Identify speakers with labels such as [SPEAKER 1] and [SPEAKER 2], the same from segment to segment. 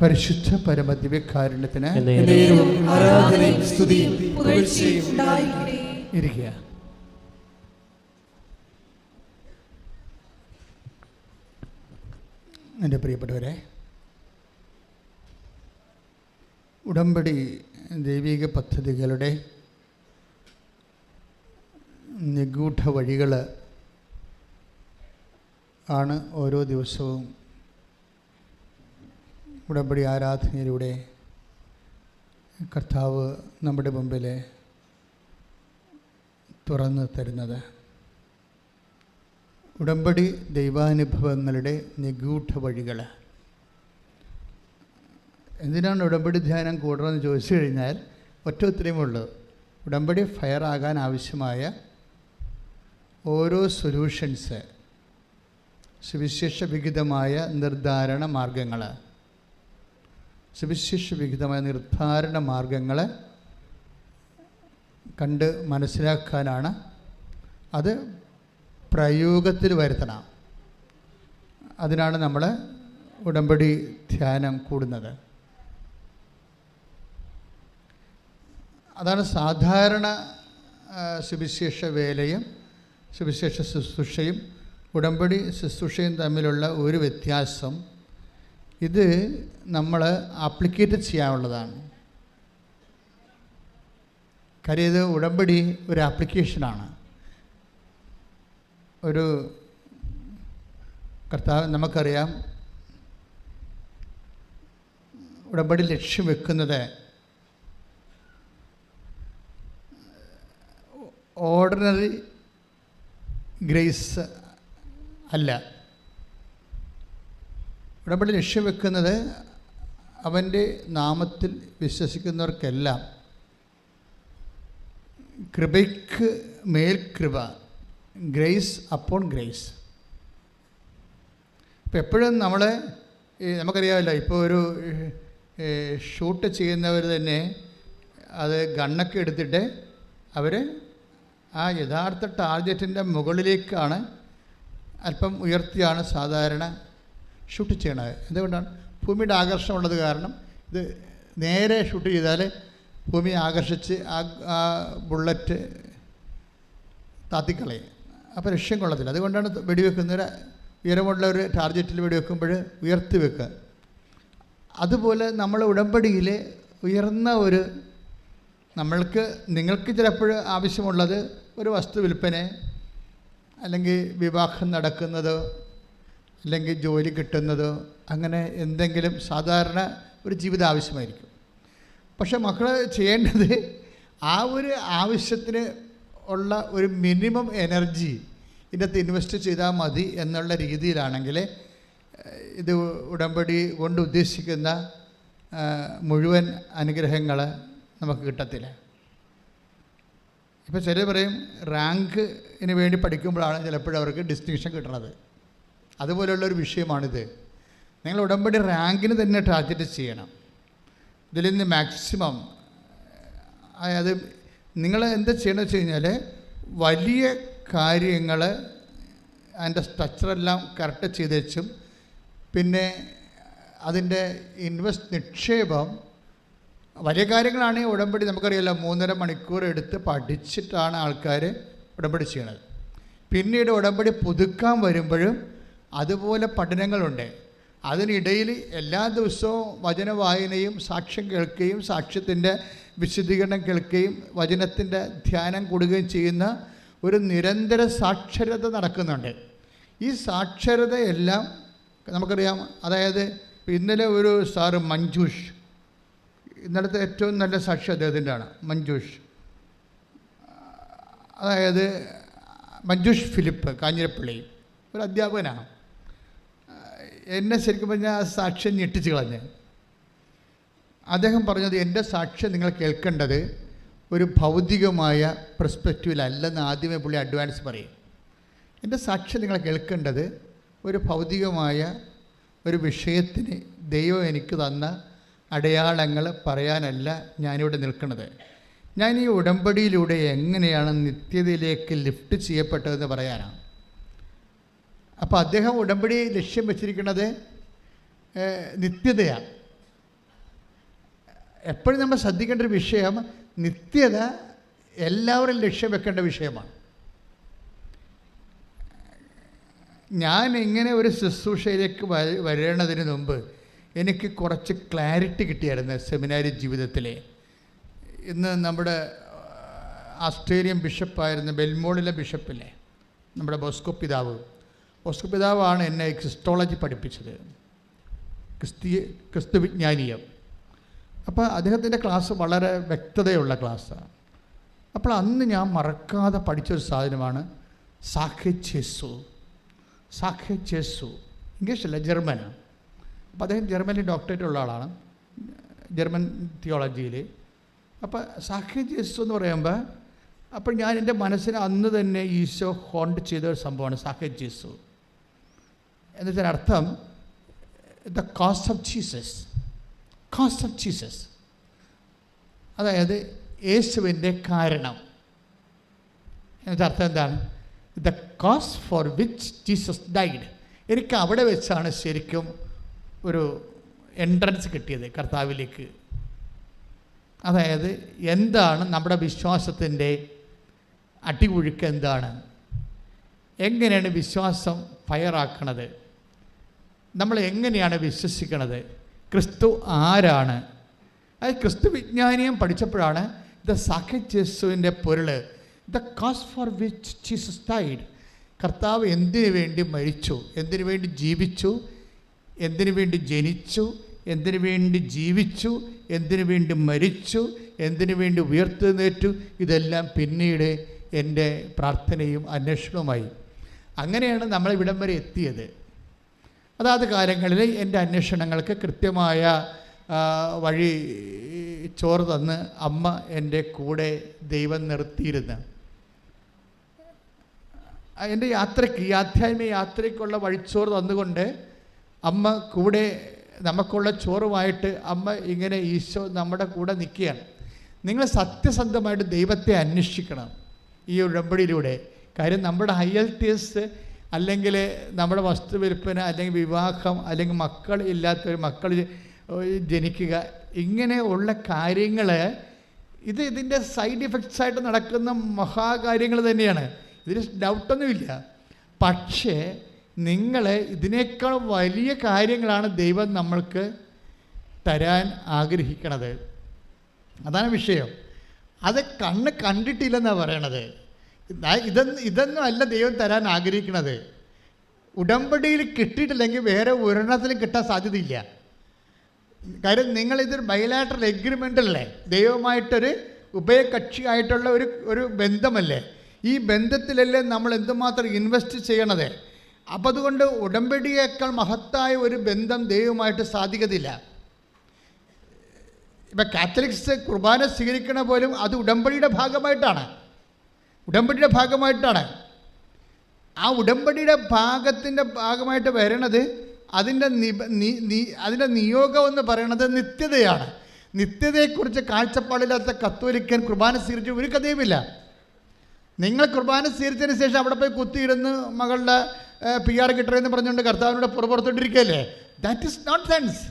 [SPEAKER 1] പരിശുദ്ധ പരമദിവ്യകാരുണ്യത്തിന്
[SPEAKER 2] ദിവ്യകാരുണ്യത്തിന് ആരാധനയും സ്തുതിയും പുകഴ്ചയും ഉണ്ടായിരിക്കട്ടെ.
[SPEAKER 1] ഇരിക്കുക. എന്റെ പ്രിയപ്പെട്ടവരെ ഉടമ്പടി ദൈവിക പദ്ധതികളുടെ നിഗൂഢ വഴികൾ ആണ് ഓരോ ദിവസവും ഉടമ്പടി ആരാധനയിലൂടെ കർത്താവ് നമ്മുടെ മുമ്പിൽ തുറന്നു തരുന്നത്. ഉടമ്പടി ദൈവാനുഭവങ്ങളുടെ നിഗൂഢ വഴികൾ എന്തിനാണ് ഉടമ്പടി ധ്യാനം കൂടണമെന്ന് ചോദിച്ചു കഴിഞ്ഞാൽ ഒറ്റ ഉത്തരമുള്ളൂ ഉടമ്പടി ഫയർ ആകാൻ ആവശ്യമായ ഓരോ സൊല്യൂഷൻസ് സുവിശേഷ വിഹിതമായ നിർദ്ധാരണ മാർഗങ്ങൾ സുവിശേഷ വിഹിതമായ നിർദ്ധാരണ മാർഗങ്ങൾ കണ്ട് മനസ്സിലാക്കാനാണ് അത് പ്രയോഗത്തിൽ വരുത്തണം. അതിനാണ് നമ്മൾ ഉടമ്പടി ധ്യാനം കൂടുന്നത്. അതാണ് സാധാരണ സുവിശേഷ വേലയും സുവിശേഷ ശുശ്രൂഷയും ഉടമ്പടി ശുശ്രൂഷയും തമ്മിലുള്ള ഒരു വ്യത്യാസം ഇത് നമ്മൾ ആപ്ലിക്കേറ്റ് ചെയ്യാനുള്ളതാണ്. കാര്യം ഇത് ഉടമ്പടി ഒരു ആപ്ലിക്കേഷനാണ് ഒരു കർത്താവ് നമുക്കറിയാം ഉടമ്പടി ലക്ഷ്യം വെക്കുന്നത് ഓർഡിനറി ഗ്രേസ് അല്ല. ഉടമ്പടി ലക്ഷ്യം വെക്കുന്നത് അവന്റെ നാമത്തിൽ വിശ്വസിക്കുന്നവർക്കെല്ലാം കൃപയ്ക്ക് മേൽ കൃപ ഗ്രേസ് അപ്പോൺ ഗ്രേസ്. ഇപ്പം എപ്പോഴും നമ്മൾ നമുക്കറിയാമല്ലോ ഇപ്പോൾ ഒരു ഷൂട്ട് ചെയ്യുന്നവർ തന്നെ അത് ഗണ്ണൊക്കെ എടുത്തിട്ട് അവർ ആ യഥാർത്ഥ ടാർഗറ്റിന്റെ മുകളിലേക്കാണ് അല്പം ഉയർത്തിയാണ് സാധാരണ ഷൂട്ട് ചെയ്യണത് എന്തുകൊണ്ടാണ്? ഭൂമിയുടെ ആകർഷണമുള്ളത് കാരണം ഇത് നേരെ ഷൂട്ട് ചെയ്താൽ ഭൂമി ആകർഷിച്ച് ആ ബുള്ളറ്റ് താത്തിക്കളയും. അപ്പോൾ ലക്ഷ്യം കൊള്ളത്തില്ല. അതുകൊണ്ടാണ് വെടിവെക്കുന്നവരെ ഉയരമുള്ള ഒരു ടാർഗറ്റിൽ വെടിവെക്കുമ്പോൾ ഉയർത്തി വെക്കുക. അതുപോലെ നമ്മൾ ഉടമ്പടിയിൽ ഉയർന്ന ഒരു നമ്മൾക്ക് നിങ്ങൾക്ക് ചിലപ്പോൾ ആവശ്യമുള്ളത് ഒരു വസ്തു വിൽപ്പന അല്ലെങ്കിൽ വിവാഹം നടക്കുന്നതോ അല്ലെങ്കിൽ ജോലി കിട്ടുന്നത് അങ്ങനെ എന്തെങ്കിലും സാധാരണ ഒരു ജീവിത ആവശ്യമായിരിക്കും പക്ഷെ മക്കൾ ചെയ്യേണ്ടത് ആ ഒരു ആവശ്യത്തിന് ഉള്ള ഒരു മിനിമം എനർജി ഇതിനകത്ത് ഇൻവെസ്റ്റ് ചെയ്താൽ മതി എന്നുള്ള രീതിയിലാണെങ്കിൽ ഇത് ഉടമ്പടി കൊണ്ട് ഉദ്ദേശിക്കുന്ന മുഴുവൻ അനുഗ്രഹങ്ങൾ നമുക്ക് കിട്ടത്തില്ല. ഇപ്പോൾ ചിലർ പറയും റാങ്കിന് വേണ്ടി പഠിക്കുമ്പോഴാണ് ചിലപ്പോഴവർക്ക് ഡിസ്റ്റിങ്ഷൻ ഡിസ്റ്റിങ്ഷൻ കിട്ടുന്നത് അതുപോലെയുള്ളൊരു വിഷയമാണിത്. നിങ്ങൾ ഉടമ്പടി റാങ്കിന് തന്നെ ടാർഗറ്റ് ചെയ്യണം. ഇതിൽ നിന്ന് മാക്സിമം അതായത് നിങ്ങൾ എന്താ ചെയ്യണമെന്ന് വെച്ച് കഴിഞ്ഞാൽ വലിയ കാര്യങ്ങൾ അതിന്റെ സ്ട്രക്ചറെല്ലാം കറക്റ്റ് ചെയ്ത് വെച്ചും പിന്നെ അതിന്റെ ഇൻവെസ്റ്റ് നിക്ഷേപം വലിയ കാര്യങ്ങളാണെങ്കിൽ ഉടമ്പടി നമുക്കറിയാലോ മൂന്നര മണിക്കൂർ എടുത്ത് പഠിച്ചിട്ടാണ് ആൾക്കാർ ഉടമ്പടി ചെയ്യണത്. പിന്നീട് ഉടമ്പടി പുതുക്കാൻ വരുമ്പോഴും അതുപോലെ പഠനങ്ങളുണ്ട്. അതിനിടയിൽ എല്ലാ ദിവസവും വചന വായനയും സാക്ഷ്യം കേൾക്കുകയും സാക്ഷ്യത്തിന്റെ വിശദീകരണം കേൾക്കുകയും വചനത്തിന്റെ ധ്യാനം കൂടുകയും ചെയ്യുന്ന ഒരു നിരന്തര സാക്ഷരത നടക്കുന്നുണ്ട്. ഈ സാക്ഷരതയെല്ലാം നമുക്കറിയാം. അതായത് ഇന്നലെ ഒരു സാറ് മഞ്ജുഷ് ഇന്നലത്തെ ഏറ്റവും നല്ല സാക്ഷി അദ്ദേഹത്തിന്റെ ആണ് മഞ്ജുഷ്. അതായത് മഞ്ജുഷ് ഫിലിപ്പ് കാഞ്ഞിരപ്പള്ളി ഒരു അധ്യാപകനാണ്. എന്നെ ശരിക്കും പറഞ്ഞാൽ സാക്ഷ്യം ഞെട്ടിച്ച് കളഞ്ഞ്. അദ്ദേഹം പറഞ്ഞത് എന്റെ സാക്ഷ്യം നിങ്ങൾ കേൾക്കേണ്ടത് ഒരു ഭൗതികമായ പെർസ്പെക്റ്റീവിലല്ലെന്ന് ആദ്യമേ പുള്ളി അഡ്വാൻസ് പറയും. എന്റെ സാക്ഷ്യം നിങ്ങൾ കേൾക്കേണ്ടത് ഒരു ഭൗതികമായ ഒരു വിഷയത്തിന് ദൈവം എനിക്ക് തന്ന അടയാളങ്ങൾ പറയാനല്ല ഞാനിവിടെ നിൽക്കുന്നത്. ഞാൻ ഈ ഉടമ്പടിയിലൂടെ എങ്ങനെയാണ് നിത്യതയിലേക്ക് ലിഫ്റ്റ് ചെയ്യപ്പെട്ടതെന്ന് പറയാനാണ് അപ്പോൾ അദ്ദേഹം ഉടമ്പടി ലക്ഷ്യം വെച്ചിരിക്കുന്നത് നിത്യതയാണ് എപ്പോഴും നമ്മൾ ശ്രദ്ധിക്കേണ്ട ഒരു വിഷയം നിത്യത എല്ലാവരും ലക്ഷ്യം വെക്കേണ്ട വിഷയമാണ്. ഞാൻ ഇങ്ങനെ ഒരു ശുശ്രൂഷയിലേക്ക് വരേണ്ടതിന് മുമ്പ് എനിക്ക് കുറച്ച് ക്ലാരിറ്റി കിട്ടിയായിരുന്നു സെമിനാരി ജീവിതത്തിലെ. ഇന്ന് നമ്മുടെ ആസ്ട്രേലിയൻ ബിഷപ്പായിരുന്ന ബെൽമോളിലെ ബിഷപ്പിലെ നമ്മുടെ ബോസ്കോ പിതാവ്. ബോസ്കോ പിതാവാണ് എന്നെ ക്രിസ്റ്റോളജി പഠിപ്പിച്ചത്. ക്രിസ്തീയ ക്രിസ്തു വിജ്ഞാനീയം അപ്പോൾ അദ്ദേഹത്തിന്റെ ക്ലാസ് വളരെ വ്യക്തതയുള്ള ക്ലാസ്സാണ് അപ്പോൾ അന്ന് ഞാൻ മറക്കാതെ പഠിച്ചൊരു സാധനമാണ് സാഖെ ചെസ്സു സാഖെ ചെസ്സു ഇംഗ്ലീഷ് ഇംഗ്ലീഷല്ല ജർമ്മനാണ് അപ്പോൾ അദ്ദേഹം ജർമ്മനിൽ ഡോക്ടറേറ്റ് ഉള്ള ആളാണ്. ജർമ്മൻ തിയോളജിയിൽ അപ്പോൾ സാഖ്യച്ചെസ്സു എന്ന് പറയുമ്പോൾ അപ്പോൾ ഞാൻ എന്റെ മനസ്സിന് അന്ന് തന്നെ ഈശോ ഹോണ്ട് ചെയ്ത ഒരു സംഭവമാണ് സാഖെ എന്ന് അർത്ഥം the cost of Jesus cost of Jesus അതായത് യേശുവിന്റെ കാരണം. എന്നിട്ട് അർത്ഥം എന്താണ്? The cost for which Jesus died എനിക്ക് അവിടെ വെച്ചാണ് ശരിക്കും ഒരു എൻട്രൻസ് കിട്ടിയത് കർത്താവിലേക്ക്. അതായത് എന്താണ് നമ്മുടെ വിശ്വാസത്തിന്റെ അടികുഴുക്ക് എന്താണ്? എങ്ങനെയാണ് വിശ്വാസം ഫയറാക്കണത് നമ്മൾ എങ്ങനെയാണ് വിശ്വസിക്കണത്? ക്രിസ്തു ആരാണ്? അത് ക്രിസ്തു വിജ്ഞാനിയം പഠിച്ചപ്പോഴാണ് ദ സാഖ്യജസ്സുവിന്റെ പൊരുൾ ദ കാസ് ഫോർ വിച്ച് ജീസസ് ഡൈഡ് കർത്താവ് എന്തിനു വേണ്ടി മരിച്ചു? എന്തിനു വേണ്ടി ജീവിച്ചു? എന്തിനു വേണ്ടി ജനിച്ചു? എന്തിനു വേണ്ടി ജീവിച്ചു? എന്തിനു വേണ്ടി മരിച്ചു? എന്തിനു വേണ്ടി ഉയർത്തെഴുന്നേറ്റു? ഇതെല്ലാം പിന്നീട് എന്റെ പ്രാർത്ഥനയും അന്വേഷണവുമായി. അങ്ങനെയാണ് നമ്മൾ ഇവിടം വരെ എത്തിയത്. അതാത് കാലങ്ങളിൽ എന്റെ അന്വേഷണങ്ങൾക്ക് കൃത്യമായ വഴി ചോറ് തന്ന് അമ്മ എന്റെ കൂടെ ദൈവം നിർത്തിയിരുന്നു. എന്റെ യാത്രയ്ക്ക് ഈ ആധ്യാത്മിക യാത്രയ്ക്കുള്ള വഴിച്ചോറ് തന്നുകൊണ്ട് അമ്മ കൂടെ നമുക്കുള്ള ചോറുമായിട്ട് അമ്മ ഇങ്ങനെ ഈശോ നമ്മുടെ കൂടെ നിൽക്കുകയാണ്. നിങ്ങൾ സത്യസന്ധമായിട്ട് ദൈവത്തെ അന്വേഷിക്കണം ഈ ഉടമ്പടിയിലൂടെ. കാര്യം നമ്മുടെ ഹയൽറ്റീസ് അല്ലെങ്കിൽ നമ്മുടെ വസ്തുവിൽപ്പന അല്ലെങ്കിൽ വിവാഹം അല്ലെങ്കിൽ മക്കൾ ഇല്ലാത്തവർ മക്കൾ ജനിക്കുക ഇങ്ങനെയുള്ള കാര്യങ്ങൾ ഇത് ഇതിന്റെ സൈഡ് ഇഫക്ട്സ് ആയിട്ട് നടക്കുന്ന മഹാകാര്യങ്ങൾ തന്നെയാണ്. ഇതിൽ ഡൗട്ടൊന്നുമില്ല. പക്ഷേ നിങ്ങൾ ഇതിനേക്കാൾ വലിയ കാര്യങ്ങളാണ് ദൈവം നമ്മൾക്ക് തരാൻ ആഗ്രഹിക്കണത്. അതാണ് വിഷയം. അത് കണ്ണ് കണ്ടിട്ടില്ലെന്നാണ് പറയണത്. ഇതൊന്നും ഇതൊന്നും അല്ല ദൈവം തരാൻ ആഗ്രഹിക്കുന്നത് ഉടമ്പടിയിൽ കിട്ടിയിട്ടില്ലെങ്കിൽ വേറെ ഒരെണ്ണത്തിലും കിട്ടാൻ സാധ്യതയില്ല. കാര്യം നിങ്ങൾ ഇതൊരു ബൈലാറ്ററൽ എഗ്രിമെന്റ് അല്ലേ? ദൈവമായിട്ടൊരു ഉഭയകക്ഷിയായിട്ടുള്ള ഒരു ഒരു ബന്ധമല്ലേ? ഈ ബന്ധത്തിലല്ലേ നമ്മൾ എന്തുമാത്രം ഇൻവെസ്റ്റ് ചെയ്യണത്? അപ്പം അതുകൊണ്ട് ഉടമ്പടിയേക്കാൾ മഹത്തായ ഒരു ബന്ധം ദൈവമായിട്ട് സാധിക്കത്തില്ല ഇപ്പം കാത്തലിക്സ് കുർബാന സ്വീകരിക്കണ പോലും അത് ഉടമ്പടിയുടെ ഭാഗമായിട്ടാണ്. ഉടമ്പടിയുടെ ഭാഗമായിട്ടാണ്. ആ ഉടമ്പടിയുടെ ഭാഗത്തിന്റെ ഭാഗമായിട്ട് വരണത് അതിന്റെ അതിന്റെ നിയോഗം എന്ന് പറയുന്നത് നിത്യതയാണ്. നിത്യതയെക്കുറിച്ച് കാഴ്ചപ്പാടില്ലാത്ത കത്തോലിക്കൻ കുർബാന സ്വീകരിച്ച ഒരു കഥയുമില്ല. നിങ്ങൾ കുർബാന സ്വീകരിച്ചതിന് ശേഷം അവിടെ പോയി കുത്തിയിരുന്ന് മകളുടെ പി ആർ കിട്ടണമെന്ന് പറഞ്ഞുകൊണ്ട് കർത്താവിനോട് പുറപ്പെടുത്തോണ്ടിരിക്കുകയല്ലേ ദാറ്റ് ഇസ് നോട്ട് സെൻസ്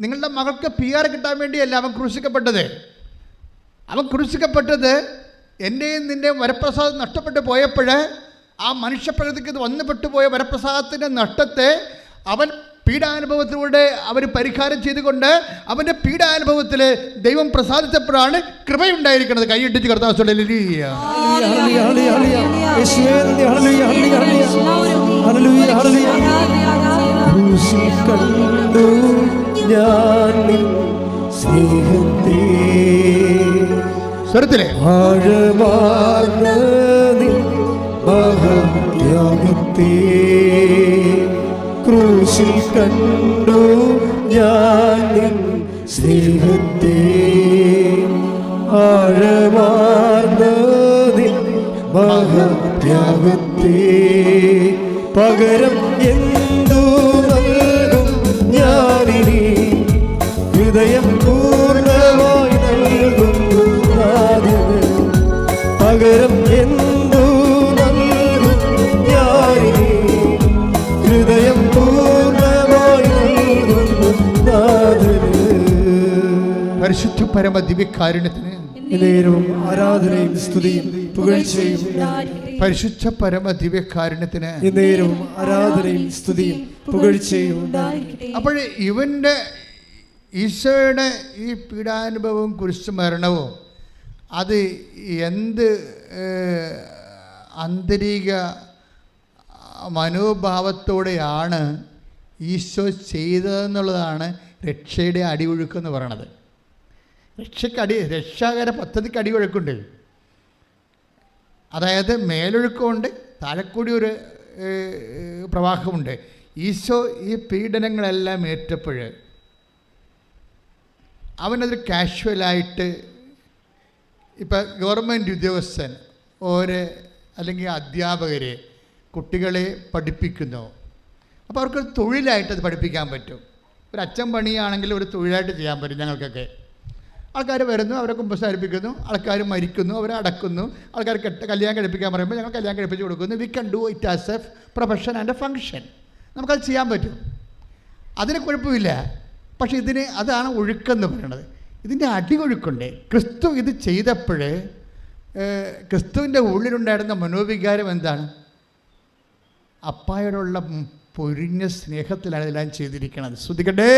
[SPEAKER 1] നിങ്ങളുടെ മകൾക്ക് പി ആർ കിട്ടാൻ വേണ്ടിയല്ല അവൻ ക്രൂശിക്കപ്പെട്ടത്. അവൻ ക്രൂശിക്കപ്പെട്ടത് എന്റെയും നിന്റെയും വരപ്രസാദം നഷ്ടപ്പെട്ടു പോയപ്പോൾ ആ മനുഷ്യപ്രകൃതിക്ക് ഇത് വന്നുപെട്ടു പോയ വരപ്രസാദത്തിന്റെ നഷ്ടത്തെ അവൻ പീഡാനുഭവത്തിലൂടെ അവർ പരിഹാരം ചെയ്തുകൊണ്ട് അവന്റെ പീഡാനുഭവത്തിൽ ദൈവം പ്രസാദിച്ചപ്പോഴാണ് കൃപയുണ്ടായിരിക്കുന്നത് കൈയിട്ടിച്ച് കർത്താവ്
[SPEAKER 2] ഹല്ലേലൂയ, ഹല്ലേലൂയ, ഹല്ലേലൂയ. യേശുവേ ഹല്ലേലൂയ, ഹല്ലേലൂയ, ഹല്ലേലൂയ. ഹല്ലേലൂയ, ഹല്ലേലൂയ. ക്രൂശിൽ കണ്ടു ഞാൻ നിൻ സ്നേഹത്തെ
[SPEAKER 1] സ്വരത്തിലെ.
[SPEAKER 2] ക്രൂശിൽ കണ്ടു ഞാൻ സ്നേഹത്തെ. ആഴമാർന്ന നിൻ മഹത്യാഗത്തെ. പകരം
[SPEAKER 1] പരിശുദ്ധ പരമ ദിവ്യകാരുണ്യത്തിന്
[SPEAKER 2] നേരവും ആരാധനയും സ്തുതിയും പുകഴ്ചയും
[SPEAKER 1] പരിശുദ്ധ പരമ ദിവ്യകാരുണ്യത്തിന്
[SPEAKER 2] നേരവും ആരാധനയും സ്തുതിയും പുകഴ്ചയും
[SPEAKER 1] അപ്പോൾ ഇവന്റെ ഈശോയുടെ ഈ പീഡാനുഭവവും കുരിശു മരണവും അത് എന്ത് ആന്തരിക മനോഭാവത്തോടെയാണ് ഈശോ ചെയ്തതെന്നുള്ളതാണ് രക്ഷയുടെ അടിയൊഴുക്കെന്ന് പറയണത്. രക്ഷയ്ക്ക് അടി രക്ഷാകര പദ്ധതിക്ക് അടിയൊഴുക്കുണ്ട് അതായത് മേലൊഴുക്കമുണ്ട് താഴെക്കൂടി ഒരു പ്രവാഹമുണ്ട്. ഈശോ ഈ പീഡനങ്ങളെല്ലാം ഏറ്റപ്പോൾ അവനതൊരു കാഷ്വലായിട്ട് ഇപ്പം ഗവൺമെന്റ് ഉദ്യോഗസ്ഥൻ ഓരോ അല്ലെങ്കിൽ അധ്യാപകർ കുട്ടികളെ പഠിപ്പിക്കുന്നു. അപ്പോൾ അവർക്ക് തൊഴിലായിട്ട് അത് പഠിപ്പിക്കാൻ പറ്റും. ഒരു അച്ഛൻ പണിയാണെങ്കിൽ ഒരു തൊഴിലായിട്ട് ചെയ്യാൻ പറ്റും ഞങ്ങൾക്കൊക്കെ. ആൾക്കാർ വരുന്നു അവരെ കുമ്പസാരിപ്പിക്കുന്നു ആൾക്കാർ മരിക്കുന്നു അവരെ അടക്കുന്നു ആൾക്കാർ കെട്ട് കല്യാണം കഴിപ്പിക്കാൻ പറയുമ്പോൾ ഞങ്ങൾ കല്യാണം കഴിപ്പിച്ച് കൊടുക്കുന്നു. We can do it as a profession and a function നമുക്കത് ചെയ്യാൻ പറ്റും. അതിന് കുഴപ്പമില്ല. പക്ഷേ ഇതിന് അതാണ് ഒഴുക്കെന്ന് പറയുന്നത്. ഇതിന്റെ അടിയൊഴുക്കുണ്ട്. ക്രിസ്തു ഇത് ചെയ്തപ്പോൾ ക്രിസ്തുവിന്റെ ഉള്ളിലുണ്ടായിരുന്ന മനോവികാരം എന്താണ്? അപ്പായോടുള്ള പൊരിഞ്ഞ സ്നേഹത്തിലാണ് ഇതെല്ലാം ചെയ്തിരിക്കുന്നത് ശ്രദ്ധിക്കട്ടെ?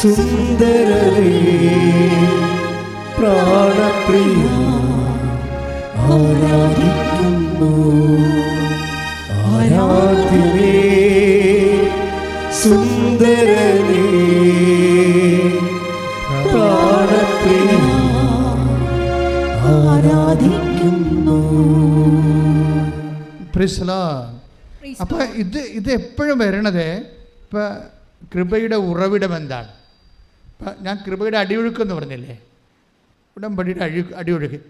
[SPEAKER 2] സുന്ദരനേ പ്രാണപ്രിയ ആരാധിക്കുന്നു. സുന്ദരനേ.
[SPEAKER 1] അപ്പോൾ ഇത് ഇത് എപ്പോഴും വരണത് ഇപ്പൊ കൃപയുടെ ഉറവിടം എന്താണ്? ഇപ്പം ഞാൻ കൃപയുടെ അടിയൊഴുക്ക് എന്ന് പറഞ്ഞില്ലേ? ഉടമ്പടിയുടെ അഴി അടിയൊഴുക്ക്.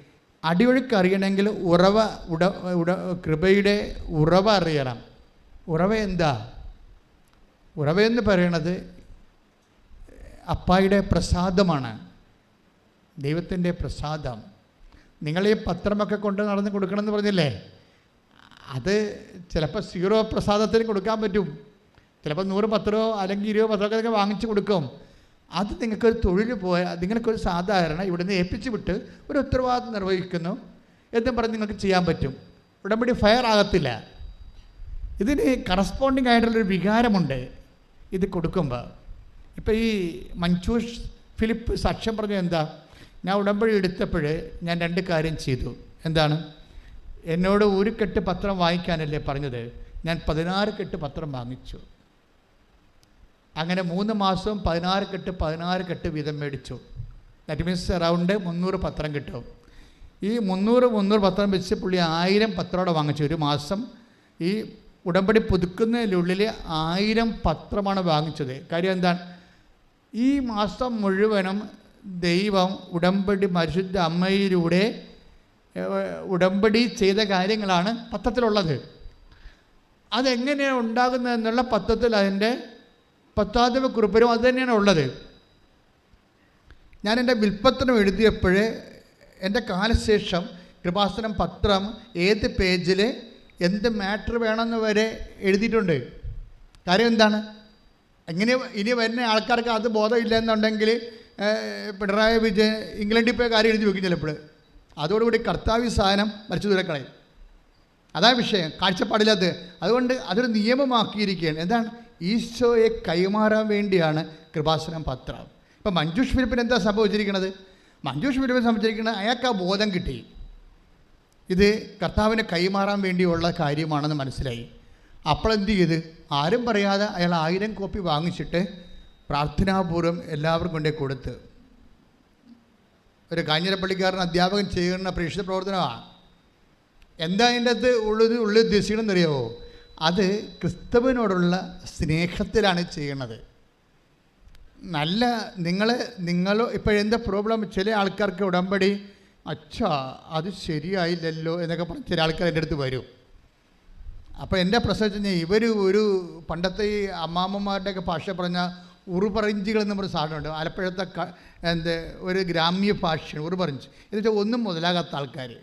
[SPEAKER 1] അടിയൊഴുക്ക് അറിയണമെങ്കിൽ ഉറവ ഉട ഉട കൃപയുടെ ഉറവ അറിയണം. ഉറവ എന്താ? ഉറവയെന്ന് പറയണത് അപ്പായുടെ പ്രസാദമാണ്. ദൈവത്തിന്റെ പ്രസാദം. നിങ്ങൾ ഈ പത്രമൊക്കെ കൊണ്ട് നടന്ന് കൊടുക്കണമെന്ന് പറഞ്ഞില്ലേ? അത് ചിലപ്പോൾ സീറോ പ്രസാദത്തിന് കൊടുക്കാൻ പറ്റും. ചിലപ്പോൾ നൂറ് പത്രമോ അല്ലെങ്കിൽ ഇരുപത് പത്രമൊക്കെ നിങ്ങൾ വാങ്ങിച്ച് കൊടുക്കും. അത് നിങ്ങൾക്കൊരു തൊഴിൽ പോയാൽ നിങ്ങൾക്കൊരു സാധാരണ ഇവിടുന്ന് ഏൽപ്പിച്ച് വിട്ട് ഒരു ഉത്തരവാദിത്വം നിർവഹിക്കുന്നു. എന്നും പറഞ്ഞ് നിങ്ങൾക്ക് ചെയ്യാൻ പറ്റും. ഉടമ്പടി ഫയർ ആകത്തില്ല. ഇതിന് കറസ്പോണ്ടിങ് ആയിട്ടുള്ളൊരു വികാരമുണ്ട് ഇത് കൊടുക്കുമ്പോൾ ഇപ്പോൾ ഈ മഞ്ചൂഷ് ഫിലിപ്പ് സാക്ഷ്യം പറഞ്ഞത് എന്താ? ഞാൻ ഉടമ്പടി എടുത്തപ്പോൾ ഞാൻ രണ്ട് കാര്യം ചെയ്തു. എന്താണ്? എന്നോട് ഒരു കെട്ട് പത്രം വാങ്ങിക്കാനല്ലേ പറഞ്ഞത്. ഞാൻ പതിനാറ് കെട്ട് പത്രം വാങ്ങിച്ചു. അങ്ങനെ മൂന്ന് മാസവും പതിനാറ് കെട്ട് പതിനാറ് കെട്ട് വീതം മേടിച്ചു. ദാറ്റ് മീൻസ് അറൗണ്ട് മുന്നൂറ് പത്രം കിട്ടും. ഈ മുന്നൂറ് മുന്നൂറ് പത്രം വെച്ച് പുള്ളി ആയിരം പത്രമോടെ വാങ്ങിച്ചു. ഒരു മാസം ഈ ഉടമ്പടി പുതുക്കുന്നതിനുള്ളിൽ ആയിരം പത്രമാണ് വാങ്ങിച്ചത്. കാര്യം എന്താണ്? ഈ മാസം മുഴുവനും ദൈവം ഉടമ്പടി പരിശുദ്ധ അമ്മയിലൂടെ ഉടമ്പടി ചെയ്ത കാര്യങ്ങളാണ് പത്രത്തിലുള്ളത്. അതെങ്ങനെയാണ് ഉണ്ടാകുന്നതെന്നുള്ള പത്രത്തിൽ അതിന്റെ പത്താമത്തെ കുറിപ്പരും അത് തന്നെയാണ് ഉള്ളത്. ഞാൻ എന്റെ വിൽപ്പത്രം എഴുതിയപ്പോൾ എന്റെ കാലശേഷം കൃപാസനം പത്രം ഏത് പേജിൽ എന്ത് മാറ്റർ വേണമെന്ന് വരെ എഴുതിയിട്ടുണ്ട്. കാര്യം എന്താണ്? എങ്ങനെ ഇനി വരുന്ന ആൾക്കാർക്ക് അത് ബോധമില്ല എന്നുണ്ടെങ്കിൽ പിണറായി വിജയൻ ഇംഗ്ലണ്ടിൽ പോയി കാര്യം എഴുതി വെക്കും ചിലപ്പോൾ അതോടുകൂടി കർത്താവ് സാധനം മരിച്ചു ദൂരക്കളയും അതാ വിഷയം. കാഴ്ചപ്പാടില്ലാത്ത. അതുകൊണ്ട് അതൊരു നിയമമാക്കിയിരിക്കുകയാണ്. എന്താണ്? ഈശോയെ കൈമാറാൻ വേണ്ടിയാണ് കൃപാസനം പത്രം. ഇപ്പം മഞ്ജുഷ് ഫിലിപ്പിന് എന്താ സംഭവിച്ചിരിക്കുന്നത് മഞ്ജുഷ് ഫിലിപ്പിന് സംഭവിച്ചിരിക്കുന്നത് അയാൾക്ക് ആ ബോധം കിട്ടി. ഇത് കർത്താവിനെ കൈമാറാൻ വേണ്ടിയുള്ള കാര്യമാണെന്ന് മനസ്സിലായി. അപ്പോൾ എന്ത് ചെയ്ത്? ആരും പറയാതെ അയാൾ ആയിരം കോപ്പി വാങ്ങിച്ചിട്ട് പ്രാർത്ഥനാപൂർവം എല്ലാവർക്കും കൊണ്ടേ കൊടുത്ത്. ഒരു കാഞ്ഞിരപ്പള്ളിക്കാരൻ അധ്യാപകൻ ചെയ്യുന്ന പ്രേക്ഷിത പ്രവർത്തനമാണ് എന്താ അതിന്റെ അകത്ത് ഉള്ളത് ഉള്ളിൽ ഉദ്ദേശിക്കണമെന്ന് അറിയാമോ അത് ക്രിസ്തുവിനോടുള്ള സ്നേഹത്തിലാണ് ചെയ്യണത് നല്ല നിങ്ങൾ നിങ്ങൾ ഇപ്പോഴെന്താ പ്രോബ്ലം? ചില ആൾക്കാർക്ക് ഉടമ്പടി അച്ഛാ അത് ശരിയായില്ലല്ലോ എന്നൊക്കെ പറഞ്ഞ് ചില ആൾക്കാർ എന്റെ അടുത്ത് വരും. അപ്പോൾ എന്റെ പ്രശ്നം വെച്ച് കഴിഞ്ഞാൽ ഇവർ ഒരു പണ്ടത്തെ ഈ അമ്മാമ്മമാരുടെയൊക്കെ ഭാഷ പറഞ്ഞാൽ ഉറുപറഞ്ചികൾ എന്ന് പറഞ്ഞ സാധനമുണ്ട്. ആലപ്പുഴത്തെ എന്ത് ഒരു ഗ്രാമ്യ ഭാഷയാണ് ഉറുപറഞ്ച്. എന്ന് വെച്ചാൽ ഒന്നും മുതലാകാത്ത ആൾക്കാർ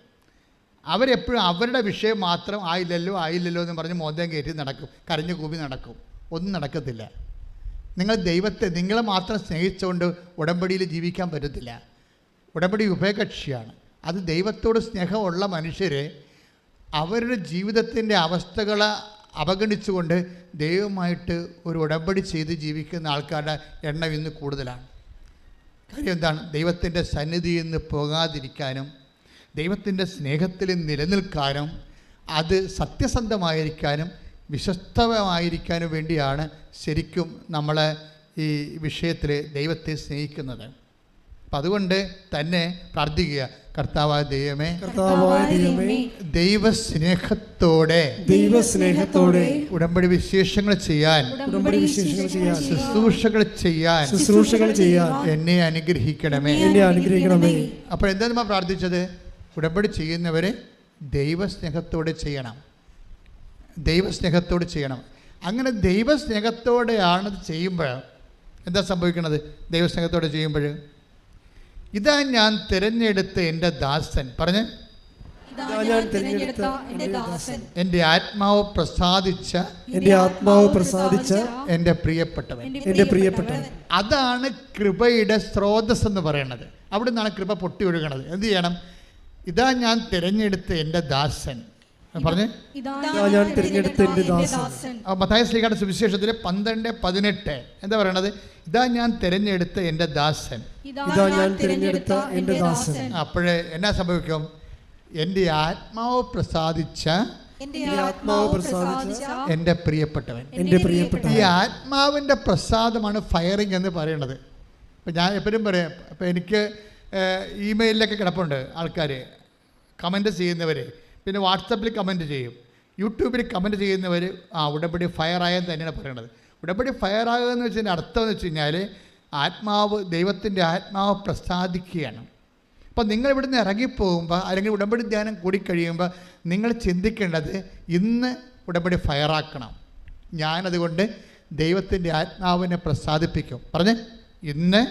[SPEAKER 1] അവരെപ്പോഴും അവരുടെ വിഷയം മാത്രം ആയില്ലല്ലോ ആയില്ലല്ലോ എന്ന് പറഞ്ഞ് മോന്തം കയറ്റി നടക്കും. കരഞ്ഞു കൂപി നടക്കും. ഒന്നും നടക്കത്തില്ല. നിങ്ങൾ ദൈവത്തെ നിങ്ങളെ മാത്രം സ്നേഹിച്ചുകൊണ്ട് ഉടമ്പടിയിൽ ജീവിക്കാൻ പറ്റത്തില്ല. ഉടമ്പടി ഉഭയകക്ഷിയാണ്. അത് ദൈവത്തോട് സ്നേഹമുള്ള മനുഷ്യർ അവരുടെ ജീവിതത്തിന്റെ അവസ്ഥകളെ അവഗണിച്ചുകൊണ്ട് ദൈവമായിട്ട് ഒരു ഉടമ്പടി ചെയ്ത് ജീവിക്കുന്ന ആൾക്കാരുടെ എണ്ണം ഇന്ന് കൂടുതലാണ്. കാര്യം എന്താണ്? ദൈവത്തിന്റെ സന്നിധിയിൽ നിന്ന് പോകാതിരിക്കാനും ദൈവത്തിന്റെ സ്നേഹത്തിൽ നിലനിൽക്കാനും അത് സത്യസന്ധമായിരിക്കാനും വിശ്വസ്തമായിരിക്കാനും വേണ്ടിയാണ് ശരിക്കും നമ്മളെ ഈ വിഷയത്തിൽ ദൈവത്തെ സ്നേഹിക്കുന്നത്. അപ്പം അതുകൊണ്ട് തന്നെ പ്രാർത്ഥിക്കുക. കർത്താവായ ദൈവമേ
[SPEAKER 2] കർത്താവായ ദൈവമേ
[SPEAKER 1] ദൈവസ്നേഹത്തോടെ
[SPEAKER 2] ദൈവസ്നേഹത്തോടെ
[SPEAKER 1] ഉടമ്പടി വിശേഷങ്ങൾ ചെയ്യാൻ
[SPEAKER 2] ഉടമ്പടി വിശേഷങ്ങൾ ചെയ്യാൻ
[SPEAKER 1] ശുശ്രൂഷകൾ ചെയ്യാൻ
[SPEAKER 2] ശുശ്രൂഷകൾ ചെയ്യാൻ
[SPEAKER 1] എന്നെ അനുഗ്രഹിക്കണമേ.
[SPEAKER 2] എന്നെ അനുഗ്രഹിക്കണമേ.
[SPEAKER 1] അപ്പോൾ എന്താ നമ്മൾ പ്രാർത്ഥിച്ചത്? ഉടമ്പടി ചെയ്യുന്നവരെ ദൈവസ്നേഹത്തോടെ ചെയ്യണം. ദൈവസ്നേഹത്തോടെ ചെയ്യണം. അങ്ങനെ ദൈവസ്നേഹത്തോടെയാണ് ചെയ്യുമ്പോൾ എന്താ സംഭവിക്കുന്നത് ദൈവസ്നേഹത്തോടെ ചെയ്യുമ്പോൾ ഇതാ ഞാൻ തിരഞ്ഞെടുത്ത എന്റെ ദാസൻ. പറഞ്ഞ്.
[SPEAKER 3] ഇതാ ഞാൻ തിരഞ്ഞെടുത്ത എന്റെ ദാസൻ.
[SPEAKER 1] എന്റെ ആത്മാവ് പ്രസാദിച്ച
[SPEAKER 2] എന്റെ ആത്മാവ് പ്രസാദിച്ച
[SPEAKER 1] എന്റെ പ്രിയപ്പെട്ടവൻ.
[SPEAKER 2] എന്റെ പ്രിയപ്പെട്ടവൻ.
[SPEAKER 1] അതാണ് കൃപയുടെ സ്രോതസ് എന്ന് പറയുന്നത് അവിടെ നിന്നാണ് കൃപ പൊട്ടി ഒഴുകണത്. എന്ത് ചെയ്യണം? ഇതാ ഞാൻ തിരഞ്ഞെടുത്ത എന്റെ ദാസൻ. പറഞ്ഞ്?
[SPEAKER 2] ഞാൻ തിരഞ്ഞെടുത്ത എന്റെ ദാസൻ
[SPEAKER 1] മത്തായ ശ്രീകാട് സുവിശേഷത്തിൽ പന്ത്രണ്ട് പതിനെട്ട്. എന്താ പറയണത്? ഇതാ ഞാൻ തിരഞ്ഞെടുത്ത എന്റെ ദാസൻ.
[SPEAKER 2] ഇതാ ഞാൻ തിരഞ്ഞെടുത്ത എന്റെ ദാസൻ.
[SPEAKER 1] അപ്പോഴേ എന്നാ സംഭവിക്കും? എന്റെ ആത്മാവ് പ്രസാദിച്ച
[SPEAKER 3] എന്റെ
[SPEAKER 2] ആത്മാവ് പ്രസാദിച്ച
[SPEAKER 1] എന്റെ പ്രിയപ്പെട്ടവൻ.
[SPEAKER 2] എന്റെ പ്രിയപ്പെട്ട
[SPEAKER 1] ഈ ആത്മാവിന്റെ പ്രസാദമാണ് ഫയറിംഗ് എന്ന് പറയണത്. ഇപ്പം ഞാൻ എപ്പോഴും പറയാം ഇപ്പം എനിക്ക് ഇമെയിലിലൊക്കെ കിടപ്പുണ്ട് ആൾക്കാർ കമന്റ് ചെയ്യുന്നവർ പിന്നെ വാട്സപ്പിൽ കമന്റ് ചെയ്യും. യൂട്യൂബിൽ കമന്റ് ചെയ്യുന്നവർ ആ ഉടമ്പടി ഫയറായെന്ന് തന്നെയാണ് പറയണത്. ഉടമ്പടി ഫയറാകുക എന്ന് വെച്ചതിന്റെ അർത്ഥം എന്ന് വെച്ച് കഴിഞ്ഞാൽ ആത്മാവ് ദൈവത്തിന്റെ ആത്മാവ് പ്രസാദിക്കുകയാണ്. അപ്പം നിങ്ങൾ ഇവിടുന്ന് ഇറങ്ങിപ്പോകുമ്പോൾ അല്ലെങ്കിൽ ഉടമ്പടി ധ്യാനം കൂടിക്കഴിയുമ്പോൾ നിങ്ങൾ ചിന്തിക്കേണ്ടത് ഇന്ന് ഉടമ്പടി ഫയറാക്കണം ഞാനതുകൊണ്ട് ദൈവത്തിന്റെ ആത്മാവിനെ പ്രസാദിപ്പിക്കും. പറഞ്ഞേ? ഇന്ന്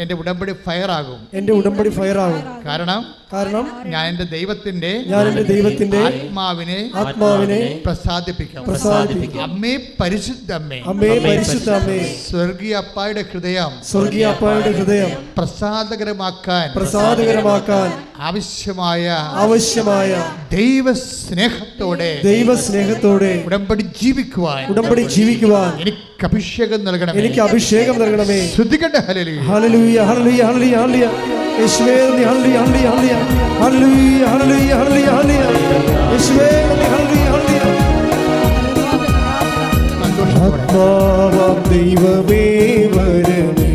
[SPEAKER 1] എന്റെ ഉടമ്പടി ഫയറാകും
[SPEAKER 2] എന്റെ ഉടമ്പടി ഫയറാകും
[SPEAKER 1] കാരണം
[SPEAKER 2] കാരണം
[SPEAKER 1] ഞാൻ എന്റെ ദൈവത്തിന്റെ
[SPEAKER 2] ഞാൻ എന്റെ ദൈവത്തിന്റെ
[SPEAKER 1] ആത്മാവിനെ
[SPEAKER 2] ആത്മാവിനെ
[SPEAKER 1] പ്രസാദിപ്പിക്കാം.
[SPEAKER 2] പ്രസാദിപ്പിക്കാം.
[SPEAKER 1] അമ്മേ പരിശുദ്ധമ്മേ
[SPEAKER 2] അമ്മേ. പരിശുദ്ധ അമ്മേ.
[SPEAKER 1] സ്വർഗീയ അപ്പായുടെ ഹൃദയം
[SPEAKER 2] സ്വർഗീയ അപ്പായുടെ ഹൃദയം
[SPEAKER 1] പ്രസാദകരമാക്കാൻ
[SPEAKER 2] പ്രസാദകരമാക്കാൻ
[SPEAKER 1] ആവശ്യമായ
[SPEAKER 2] ആവശ്യമായ
[SPEAKER 1] ദൈവ
[SPEAKER 2] സ്നേഹത്തോടെ ദൈവ സ്നേഹത്തോടെ
[SPEAKER 1] ഉടമ്പടി ജീവിക്കുവാൻ
[SPEAKER 2] ഉടമ്പടി ജീവിക്കുവാൻ
[SPEAKER 1] എനിക്ക് അഭിഷേകം നൽകണം
[SPEAKER 2] എനിക്ക് അഭിഷേകം നൽകണമേ.
[SPEAKER 1] ശ്രദ്ധിക്കട്ടെ ഹലലി
[SPEAKER 2] ഹല്ലേലൂയ ഹല്ലേലൂയ ഹല്ലേലൂയ ഹല്ലേലൂയ. യേശുവേ നന്ദി hallelujah hallelujah hallelujah hallelujah hallelujah hallelujah hallelujah യേശുവേ ഹല്ലേലൂയ ഹല്ലേലൂയ
[SPEAKER 1] സന്തോഷത്തോടെ
[SPEAKER 2] ആത്മാവാം ദൈവമേ വരണമേ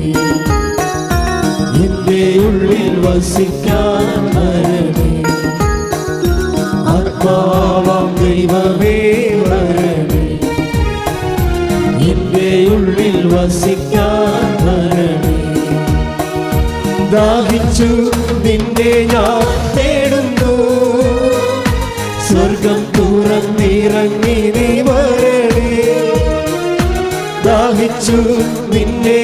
[SPEAKER 2] എന്റെ ഉള്ളിൽ വസിക്കാൻ വരണമേ ആത്മാവാം ദൈവമേ വരണമേ എന്റെ ഉള്ളിൽ വസിക്കാൻ ദാഹിച്ചു നിന്റെ ഞാൻ തേടുന്നു. സ്വർഗം തുറന്നിറങ്ങി നീ വരണേ ദാഹിച്ചു നിന്നെ